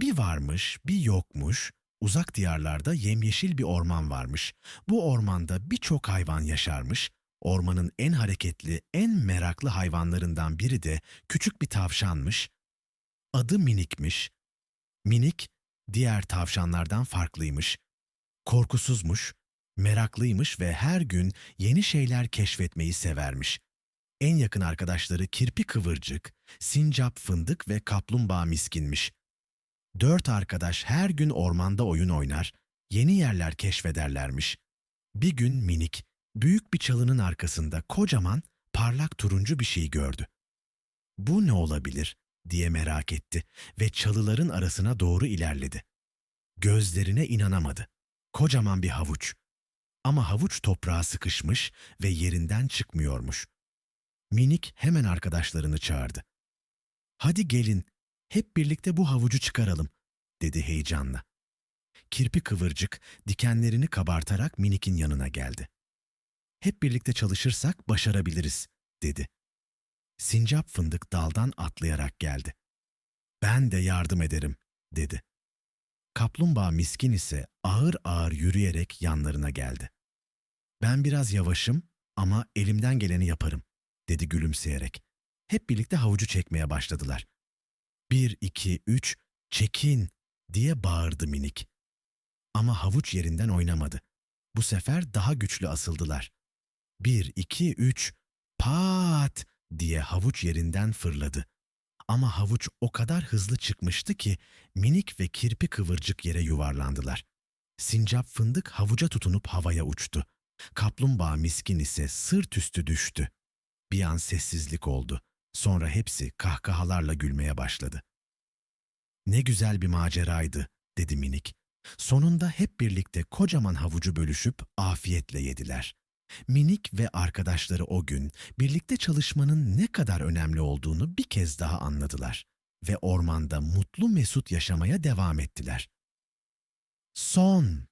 Bir varmış, bir yokmuş, uzak diyarlarda yemyeşil bir orman varmış. Bu ormanda birçok hayvan yaşarmış. Ormanın en hareketli, en meraklı hayvanlarından biri de küçük bir tavşanmış. Adı Minik'miş. Minik, diğer tavşanlardan farklıymış. Korkusuzmuş, meraklıymış ve her gün yeni şeyler keşfetmeyi severmiş. En yakın arkadaşları kirpi kıvırcık, sincap fındık ve kaplumbağa miskinmiş. Dört arkadaş her gün ormanda oyun oynar, yeni yerler keşfederlermiş. Bir gün minik, büyük bir çalının arkasında kocaman, parlak turuncu bir şey gördü. Bu ne olabilir diye merak etti ve çalıların arasına doğru ilerledi. Gözlerine inanamadı. Kocaman bir havuç. Ama havuç toprağa sıkışmış ve yerinden çıkmıyormuş. Minik hemen arkadaşlarını çağırdı. Hadi gelin, hep birlikte bu havucu çıkaralım, dedi heyecanla. Kirpi kıvırcık dikenlerini kabartarak Minik'in yanına geldi. Hep birlikte çalışırsak başarabiliriz, dedi. Sincap fındık daldan atlayarak geldi. Ben de yardım ederim, dedi. Kaplumbağa miskin ise ağır ağır yürüyerek yanlarına geldi. Ben biraz yavaşım ama elimden geleni yaparım, dedi gülümseyerek. Hep birlikte havucu çekmeye başladılar. Bir, iki, üç, çekin diye bağırdı minik. Ama havuç yerinden oynamadı. Bu sefer daha güçlü asıldılar. Bir, iki, üç, pat diye havuç yerinden fırladı. Ama havuç o kadar hızlı çıkmıştı ki minik ve kirpi kıvırcık yere yuvarlandılar. Sincap fındık havuca tutunup havaya uçtu. Kaplumbağa miskin ise sırt üstü düştü. Bir an sessizlik oldu. Sonra hepsi kahkahalarla gülmeye başladı. Ne güzel bir maceraydı, dedi minik. Sonunda hep birlikte kocaman havucu bölüşüp afiyetle yediler. Minik ve arkadaşları o gün birlikte çalışmanın ne kadar önemli olduğunu bir kez daha anladılar ve ormanda mutlu mesut yaşamaya devam ettiler. Son